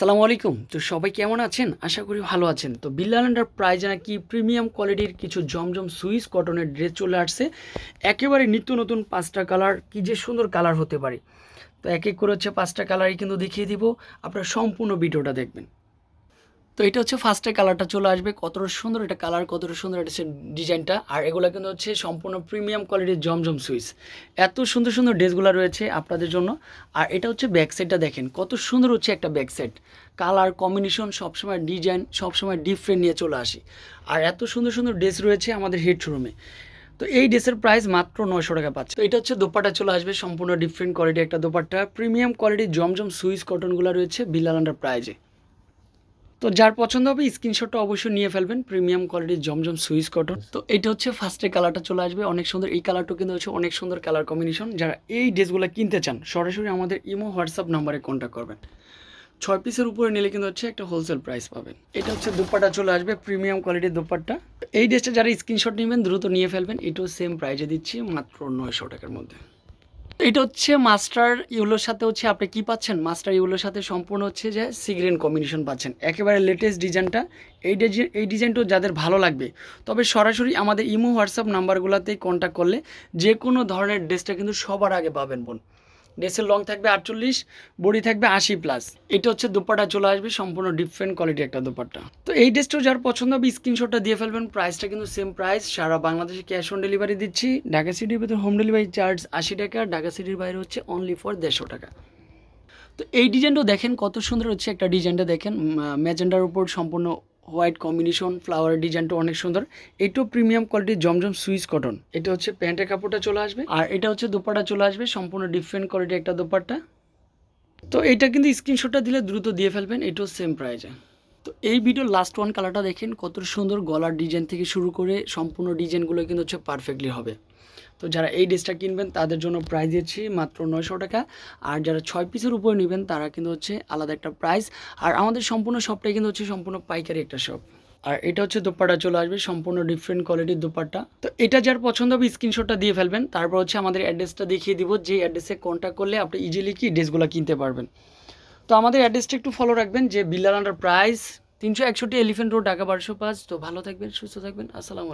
সালামু আলাইকুম। তো সবাই কেমন আছেন? আশা করি ভালো আছেন। তো বিল্লাল্যান্ডার প্রাইজে নাকি প্রিমিয়াম কোয়ালিটির কিছু জমজম সুইস কটনের ড্রেস চলে আসছে। একেবারে নিত্য নতুন পাঁচটা কালার, কি যে সুন্দর কালার হতে পারে। তো এক এক করে হচ্ছে পাঁচটা কালারই কিন্তু দেখিয়ে দিব। আপনারা সম্পূর্ণ ভিডিওটা দেখবেন। তো এটা হচ্ছে ফার্স্টে কালারটা চলে আসবে। কতটা সুন্দর, এটা কালার কতটা সুন্দর, এটা ডিজাইনটা আর এগুলো কিন্তু হচ্ছে সম্পূর্ণ প্রিমিয়াম কোয়ালিটির জমজম সুইচ এত সুন্দর সুন্দর ড্রেসগুলো রয়েছে আপনাদের জন্য। আর এটা হচ্ছে ব্যাক সাইডটা দেখেন, কত সুন্দর হচ্ছে একটা ব্যাক সাইড কালার কম্বিনেশন সবসময় ডিজাইন সবসময় ডিফারেন্ট নিয়ে চলে আসি। আর এত সুন্দর সুন্দর ড্রেস রয়েছে আমাদের হেড শোরুমে তো এই ড্রেসের প্রাইস মাত্র নয়শো টাকা পাচ্ছে। তো এটা হচ্ছে দোপাটা চলে আসবে, সম্পূর্ণ ডিফারেন্ট কোয়ালিটি একটা দোপাট্টা। প্রিমিয়াম কোয়ালিটির জমজম সুইচ কটনগুলো রয়েছে বিলালান্ডার প্রাইজে তো যার পছন্দ হবে স্ক্রিনশটটা অবশ্যই নিয়ে ফেলবেন। প্রিমিয়াম কোয়ালিটির জমজম সুইস কটন। তো এটা হচ্ছে ফার্স্টে কালারটা চলে আসবে। অনেক সুন্দর এই কালারটা কিন্তু হচ্ছে অনেক সুন্দর কালার কম্বিনেশন যারা এই ড্রেসগুলো কিনতে চান, সরাসরি আমাদের ইমো, হোয়াটসঅ্যাপ নাম্বারে কন্ট্যাক্ট করবেন। ছয় পিসের উপরে নিলে কিন্তু হচ্ছে একটা হোলসেল প্রাইস পাবেন। এটা হচ্ছে দুপাট্টা চলে আসবে প্রিমিয়াম কোয়ালিটির দুপাট্টা। এই ড্রেসটা যারা স্ক্রিনশট নেবেন, দ্রুত নিয়ে ফেলবেন। এটাও সেম প্রাইজে দিচ্ছি, মাত্র নয়শো টাকার মধ্যে। এটা হচ্ছে মাস্টার ইউলোর সাথে হচ্ছে আপনি কি পাচ্ছেন? মাস্টার ইউলোর সাথে সম্পূর্ণ হচ্ছে যে সিগ্রেন কম্বিনেশন পাচ্ছেন। একেবারে লেটেস্ট ডিজাইনটা। এই ডিজাইন এই ডিজাইনটাও যাদের ভালো লাগবে, তবে সরাসরি আমাদের ইমো হোয়াটসঅ্যাপ নাম্বারগুলোতেই কন্ট্যাক্ট করলে যে কোনো ধরনের ড্রেসটা কিন্তু সবার আগে পাবেন বোন। ড্রেসের লং থাকবে আটচল্লিশ, বডি থাকবে আশি প্লাস এটা হচ্ছে দুপাটা চলে আসবে, সম্পূর্ণ ডিফারেন্ট কোয়ালিটি একটা দুপাট্টা। তো এই ড্রেসটাও যার পছন্দ হবে স্ক্রিনশটটা দিয়ে ফেলবেন প্রাইসটা কিন্তু সেম প্রাইস সারা বাংলাদেশে ক্যাশ অন ডেলিভারি দিচ্ছি। ঢাকা সিটির ভিতরে হোম ডেলিভারি চার্জ আশি টাকা, ঢাকা সিটির বাইরে হচ্ছে অনলি ফর দেড়শো টাকা। তো এই ডিজাইনটাও দেখেন কত সুন্দর হচ্ছে একটা ডিজাইনটা দেখেন। ম্যাজেন্ডার উপর সম্পূর্ণ হোয়াইট কম্বিনেশন, ফ্লাওয়ার ডিজাইনটা অনেক সুন্দর। এটাও প্রিমিয়াম কোয়ালিটির জমজম সুইচ কটন। এটা হচ্ছে প্যান্টের কাপড়টা চলে আসবে। আর এটা হচ্ছে দোপাটা চলে আসবে। সম্পূর্ণ ডিফারেন্ট কোয়ালিটির একটা দোপাট্টা। তো এটা কিন্তু স্ক্রিনশটটা দিলে দ্রুত দিয়ে ফেলবেন। এটাও সেম প্রাইজে তো এই ভিডিওর লাস্ট ওয়ান কালারটা দেখেন, কত সুন্দর গলার ডিজাইন থেকে শুরু করে সম্পূর্ণ ডিজাইনগুলো কিন্তু হচ্ছে পারফেক্টলি হবে। তো যারা এই ড্রেসটা কিনবেন, তাদের জন্য প্রাইস দিচ্ছি মাত্র নয়শো টাকা। আর যারা ছয় পিসের উপরে নেবেন, তারা কিন্তু হচ্ছে আলাদা একটা প্রাইস আর আমাদের সম্পূর্ণ শপটাই কিন্তু হচ্ছে সম্পূর্ণ পাইকারি একটা শপ আর এটা হচ্ছে দোপাট্টা চলে আসবে, সম্পূর্ণ ডিফারেন্ট কোয়ালিটির দোপাট্টা। তো এটা যার পছন্দ হবে স্ক্রিনশটটা দিয়ে ফেলবেন। তারপর হচ্ছে আমাদের অ্যাড্রেসটা দেখিয়ে দিব, যে অ্যাড্রেসে কন্ট্যাক্ট করলে আপনি ইজিলি কি ড্রেসগুলো কিনতে পারবেন। তো আমাদের অ্যাড্রেসটা একটু ফলো রাখবেন যে বিল্লার আন্ডার প্রাইস তিনশো একষট্টি এলিফেন্ট রোড ঢাকা বারোশো পাঁচ। তো ভালো থাকবেন, সুস্থ থাকবেন। আসসালামু